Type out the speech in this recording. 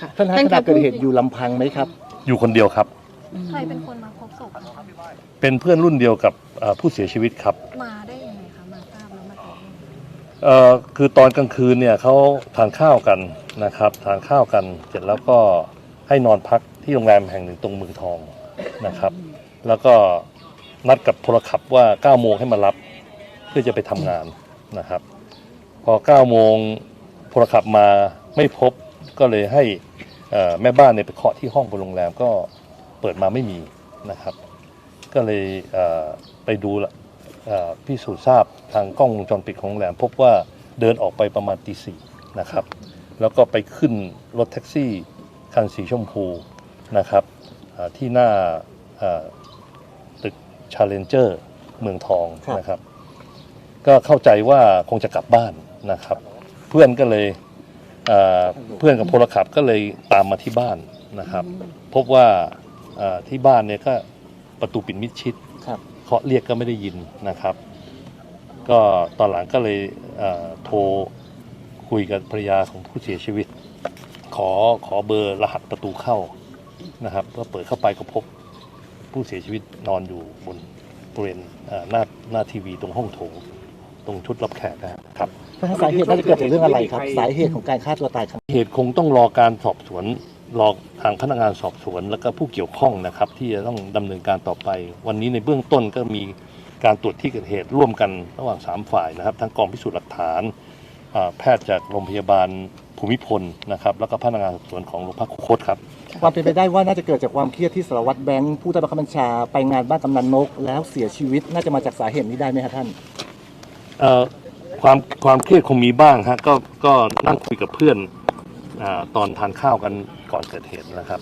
ค่ะท่านฮะขณะเกิดเหตุอยู่ลำพังไหมครับ อยู่คนเดียวครับ ใครเป็นคนมาพบศพอะคะเป็นเพื่อนรุ่นเดียวกับเอ่อผู้เสียชีวิตครับมาได้ยังไงคะมาทราบแล้วมาเกิดเหตุเอ่อคือตอนกลางคืนเนี่ยเขาทานข้าวกันนะครับทานข้าวกันเสร็จแล้วก็ให้นอนพักที่โรงแรมแห่งหนึ่งตรงเมืองทองนะครับ แล้วก็นัดกับพลขับว่า9โมงให้มารับเพื่อจะไปทำงานนะครับ พอ9โมงพลขับมาไม่พบก็เลยให้เอ่อ แม่บ้านเนี่ยไปเคาะที่ห้องบนโรงแรมก็เปิดมาไม่มีนะครับ ก็เลยเอ่อไปดูละเอ่อพิสูจน์ทราบทางกล้องวงจรปิดของโรงแรม พบว่าเดินออกไปประมาณตีสี่นะครับ แล้วก็ไปขึ้นรถแท็กซี่คันสีชมพูนะครับอ่าที่หน้าเอ่อตึก Challenger เมืองทองครับนะครับ ก็เข้าใจว่าคงจะกลับบ้านนะครับ เพื่อนก็เลย เอ่อเพื่อนกับพลขับก็เลยตามมาที่บ้านนะครับ พบว่าเอ่อที่บ้านเนี่ยก็ประตูปิดมิดชิดครับเคาะเรียกก็ไม่ได้ยินนะครับ ก็ตอนหลังก็เลยเอ่อโทรคุยกับภรรยาของผู้เสียชีวิต ขอขอเบอร์รหัสประตูเข้านะครับก็เปิดเข้าไปก็พบผู้เสียชีวิตนอนอยู่บนบริเวณเอ่อหน้าหน้าทีวีตรงห้องโถง ตรงชุดรับแขกนะครับท่านฮะสาเหตุน่าจะเกิดจากเรื่องอะไรครับ สาเหตุของการฆ่าตัวตายครั้งเหตุคงต้องรอการสอบสวนรอทางพนักงานสอบสวนแล้วก็ผู้เกี่ยวข้องนะครับ ที่จะต้องดำเนินการต่อไป วันนี้ในเบื้องต้นก็มีการตรวจที่เกิดเหตุร่วมกันระหว่าง 3 ฝ่ายนะครับ ทั้งกองพิสูจน์หลักฐานอ่าแพทย์จากโรงพยาบาลภูมิพลนะครับ แล้วก็พนักงานสอบสวนของโรงพักคุคตครับความเป็นไปได้ว่าน่าจะเกิดจากความเครียดที่สารวัตรแบงค์ผู้ใต้บังคับบัญชาไปงานบ้านกำนันนก แล้วเสียชีวิตน่าจะมาจากสาเหตุนี้ได้ไหมครับท่านเอ่อ ความความเครียดคงมีบ้างฮะก็ก็นั่งคุยกับเพื่อนอตอนทานข้าวกันก่อนเกิดเหตุนะครับ